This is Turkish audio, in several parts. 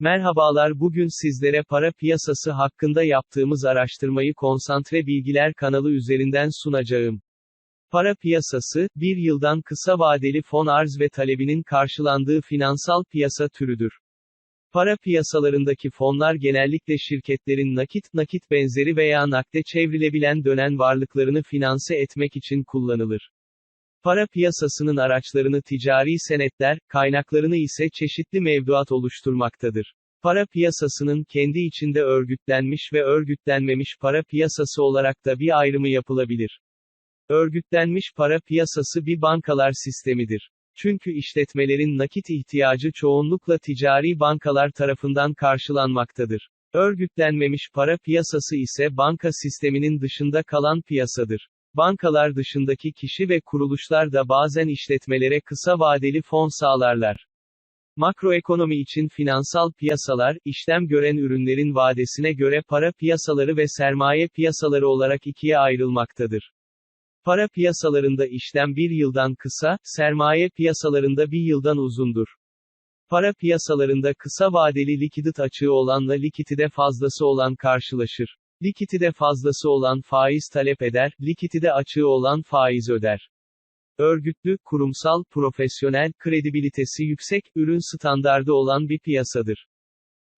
Merhabalar bugün sizlere para piyasası hakkında yaptığımız araştırmayı Konsantre Bilgiler kanalı üzerinden sunacağım. Para piyasası, bir yıldan kısa vadeli fon arz ve talebinin karşılandığı finansal piyasa türüdür. Para piyasalarındaki fonlar genellikle şirketlerin nakit, nakit benzeri veya nakde çevrilebilen dönen varlıklarını finanse etmek için kullanılır. Para piyasasının araçlarını ticari senetler, kaynaklarını ise çeşitli mevduat oluşturmaktadır. Para piyasasının kendi içinde örgütlenmiş ve örgütlenmemiş para piyasası olarak da bir ayrımı yapılabilir. Örgütlenmiş para piyasası bir bankalar sistemidir. Çünkü işletmelerin nakit ihtiyacı çoğunlukla ticari bankalar tarafından karşılanmaktadır. Örgütlenmemiş para piyasası ise banka sisteminin dışında kalan piyasadır. Bankalar dışındaki kişi ve kuruluşlar da bazen işletmelere kısa vadeli fon sağlarlar. Makroekonomi için finansal piyasalar, işlem gören ürünlerin vadesine göre para piyasaları ve sermaye piyasaları olarak ikiye ayrılmaktadır. Para piyasalarında işlem bir yıldan kısa, sermaye piyasalarında bir yıldan uzundur. Para piyasalarında kısa vadeli likidit açığı olanla likitide fazlası olan karşılaşır. Likitide fazlası olan faiz talep eder, likitide açığı olan faiz öder. Örgütlü, kurumsal, profesyonel, kredibilitesi yüksek, ürün standardı olan bir piyasadır.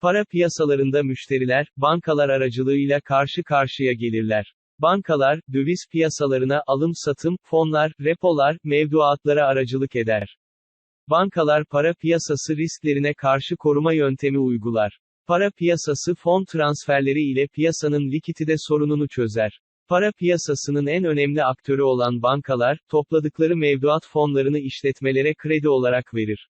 Para piyasalarında müşteriler, bankalar aracılığıyla karşı karşıya gelirler. Bankalar, döviz piyasalarına alım-satım, fonlar, repolar, mevduatlara aracılık eder. Bankalar para piyasası risklerine karşı koruma yöntemi uygular. Para piyasası fon transferleri ile piyasanın likidite sorununu çözer. Para piyasasının en önemli aktörü olan bankalar, topladıkları mevduat fonlarını işletmelere kredi olarak verir.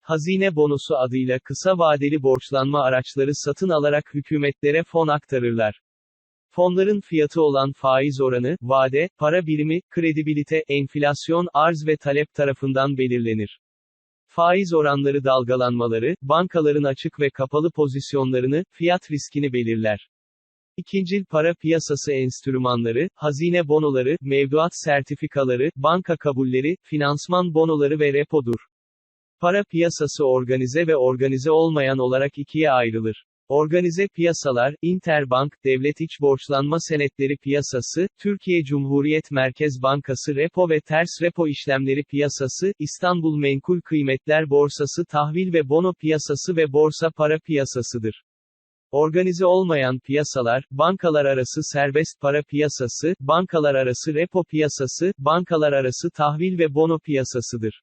Hazine bonosu adıyla kısa vadeli borçlanma araçları satın alarak hükümetlere fon aktarırlar. Fonların fiyatı olan faiz oranı, vade, para birimi, kredibilite, enflasyon, arz ve talep tarafından belirlenir. Faiz oranları dalgalanmaları, bankaların açık ve kapalı pozisyonlarını, fiyat riskini belirler. İkincil para piyasası enstrümanları, hazine bonoları, mevduat sertifikaları, banka kabulleri, finansman bonoları ve repodur. Para piyasası organize ve organize olmayan olarak ikiye ayrılır. Organize piyasalar, Interbank, Devlet İç Borçlanma Senetleri Piyasası, Türkiye Cumhuriyet Merkez Bankası Repo ve Ters Repo İşlemleri Piyasası, İstanbul Menkul Kıymetler Borsası Tahvil ve Bono Piyasası ve Borsa Para Piyasasıdır. Organize olmayan piyasalar, bankalar arası serbest para piyasası, bankalar arası repo piyasası, bankalar arası tahvil ve bono piyasasıdır.